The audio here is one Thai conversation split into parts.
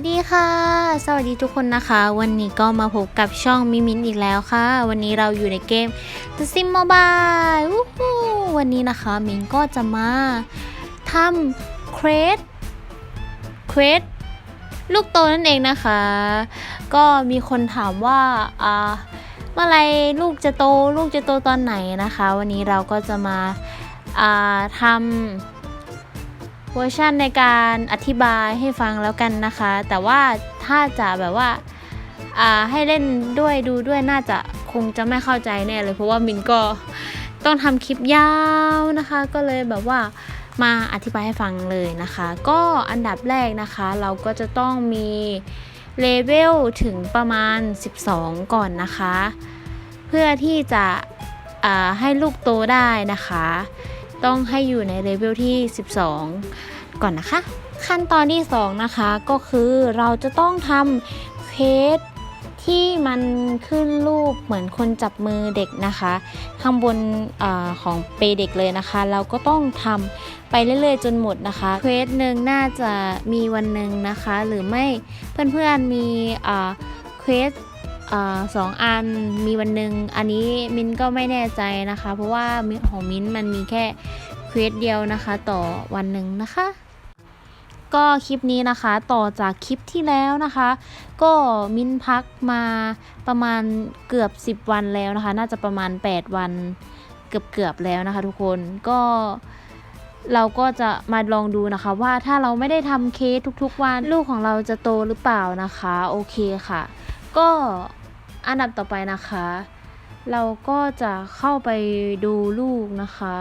สวัสดีทุกคนนะคะ วันนี้ก็มาพบกับช่องมิมินอีกแล้วค่ะ วันนี้เราอยู่ในเกม The Sim Mobile วันนี้นะคะมินก็จะมาทำเครสเครสลูกโตนั่นเองนะคะ ก็มีคนถามว่าอ่าเมื่อไหรลูกจะโตลูกจะโตตอนไหนนะคะ วันนี้เราก็จะมาอ่าทำ เวอร์ชันในการอธิบายให้ฟังแล้วกันนะคะ แต่ว่าถ้าจะแบบว่าให้เล่นด้วยดูด้วยน่าจะคงจะไม่เข้าใจแน่เลย เพราะว่ามินก็ต้องทำคลิปยาวนะคะ ก็เลยแบบว่ามาอธิบายให้ฟังเลยนะคะ ก็อันดับแรกนะคะ เราก็จะต้องมีเลเวลถึงประมาณ 12 ก่อนนะคะ เพื่อที่จะให้ลูกโตได้นะคะ ต้องให้อยู่ในเลเวลที่ 12 ก่อนนะคะ ขั้นตอนที่ 2 นะคะก็คือเราจะต้องทำเคสที่มันขึ้นรูปเหมือนคนจับมือเด็กนะคะ ข้างบนอของเปเด็กเลยนะคะ เราก็ต้องทำไปเรื่อยๆ จนหมดนะคะเควสหนึ่งน่าจะมีวันหนึ่งนะคะ หรือไม่เพื่อนๆมีอ่าเควส สองอันมีวันหนึ่งอันนี้มินก็ไม่แน่ใจนะคะ เพราะว่าของมินมันมีแค่เควสเดียวนะคะ ต่อวันหนึ่งนะคะ ก็คลิปนี้นะคะต่อจากคลิปที่แล้วนะคะ ก็มินพักมาประมาณเกือบ 10 วันแล้วนะคะ น่าจะประมาณ 8 วันเกือบๆแล้วนะคะ ทุกคนก็เราก็จะมาลองดูนะคะ ว่าถ้าเราไม่ได้ทำเคสทุกๆวันลูกของเราจะโตหรือเปล่านะคะ โอเคค่ะ ก็ อันดับต่อไปนะคะ เราก็จะเข้าไปดูลูกนะคะ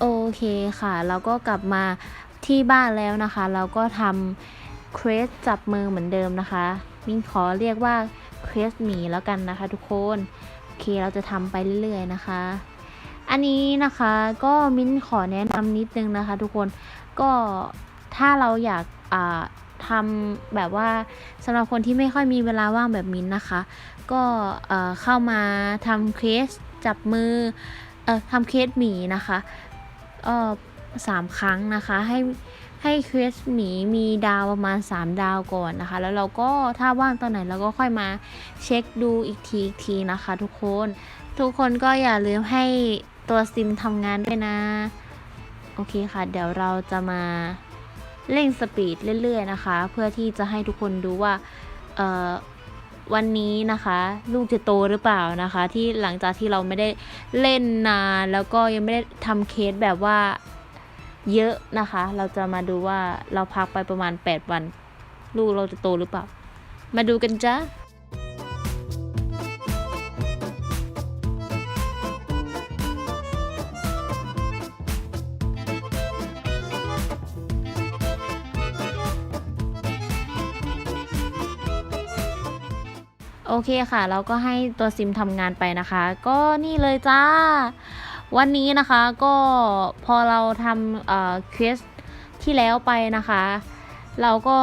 โอเคค่ะ เราก็กลับมาที่บ้านแล้วนะคะ เราก็ทำเครสจับมือเหมือนเดิมนะคะมิ้นขอเรียกว่าเครสหมีแล้วกันนะคะ ทุกคนโอเคเราจะทำไปเรื่อยๆนะคะ อันนี้นะคะก็มิ้นขอแนะนำนิดนึงนะคะ ทุกคนก็ถ้าเราอยากอ่า ทำแบบว่าสำหรับคนที่ไม่ค่อยมีเวลาว่างแบบมิ้นนะคะ ก็เอ่อเข้ามาทำเคสจับมือเออทำเคสหมีนะคะอ้อสามครั้งนะคะให้ให้เคสหมีมีดาวประมาณ 3 ดาวก่อนนะคะ แล้วเราก็ถ้าว่างตอนไหนเราก็ค่อยมาเช็คดูอีกทีอีกทีนะคะทุกคน ทุกคนก็อย่าลืมให้ตัวซิมทำงานด้วยนะ โอเคค่ะ เดี๋ยวเราจะมา เร่งสปีดเรื่อยๆนะคะ เพื่อที่จะให้ทุกคนดูว่าวันนี้นะคะ ลูกจะโตหรือเปล่านะคะ ที่หลังจากที่เราไม่ได้เล่นนานแล้วก็ยังไม่ได้ทำเคสแบบว่าเยอะนะคะ เราจะมาดูว่าเราพักไปประมาณ 8 วัน ลูกเราจะโตหรือเปล่า มาดูกันจ้า โอเคค่ะ เราก็ให้ตัวซิมทำงานไปนะคะ ก็นี่เลยจ้า วันนี้นะคะก็พอเราทำเอ่อเควสที่แล้วไปนะคะ เราก็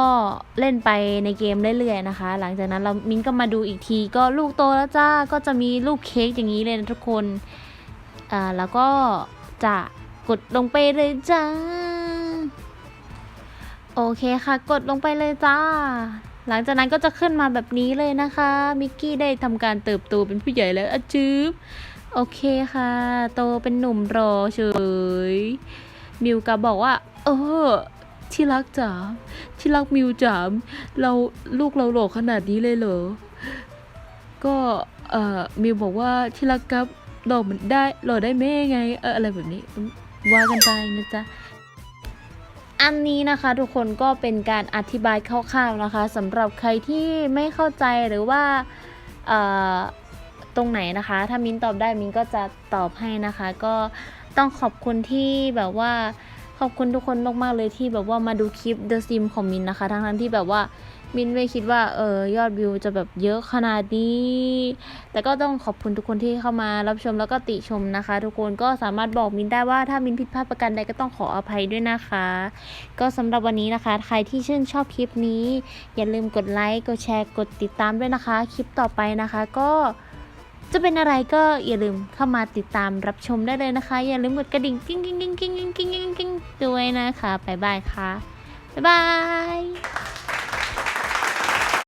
เล่นไปในเกมเรื่อยๆนะคะ หลังจากนั้นเรามิ้นก็มาดูอีกที ก็ลูกโตแล้วจ้า ก็จะมีลูกเค้กอย่างนี้เลยนะทุกคนอ่าแล้วก็จะกดลงไปเลยจ้า โอเคค่ะ กดลงไปเลยจ้า หลังจากนั้นก็จะขึ้นมาแบบนี้เลยนะคะ มิกกี้ได้ทำการเติบโตเป็นผู้ใหญ่แล้วอจืบโอเคค่ะ โตเป็นหนุ่มรอเฉย มิวกับบอกว่า เออ ที่รักจ๋า ที่รักมิวจ๋า เราลูกเราหล่อขนาดนี้เลยเหรอ ก็ เอ่อ มิวบอกว่าที่รักกับหล่อเหมือนได้หล่อได้แม่ไง เอออะไรแบบนี้ ว่ากันไปนะจ๊ะ อันนี้นะคะทุกคนก็เป็นการอธิบายคร่าวๆนะคะสำหรับใครที่ไม่เข้าใจหรือว่าตรงไหนนะคะ ถ้ามินตอบได้มินก็จะตอบให้นะคะ ก็ต้องขอบคุณที่แบบว่าขอบคุณทุกคนมากๆเลยที่แบบว่ามาดูคลิป The Sim ของมินนะคะ ทั้งๆที่แบบว่า มินไม่คิดว่าเออยอดวิวจะแบบเยอะขนาดนี้ แต่ก็ต้องขอบคุณทุกคนที่เข้ามารับชมแล้วก็ติชมนะคะ ทุกคนก็สามารถบอกมินได้ว่าถ้ามินผิดพลาดประการใดก็ต้องขออภัยด้วยนะคะ ก็สำหรับวันนี้นะคะ ใครที่ชื่นชอบคลิปนี้ อย่าลืมกดไลค์กดแชร์กดติดตามด้วยนะคะ คลิปต่อไปนะคะ ก็จะเป็นอะไรก็อย่าลืมเข้ามาติดตามรับชมได้เลยนะคะ อย่าลืมกดกระดิ่งกิ้งกิ้งกิ้งกิ้งกิ้งกิ้งกิ้งด้วยนะคะบ๊ายบายค่ะบ๊ายบาย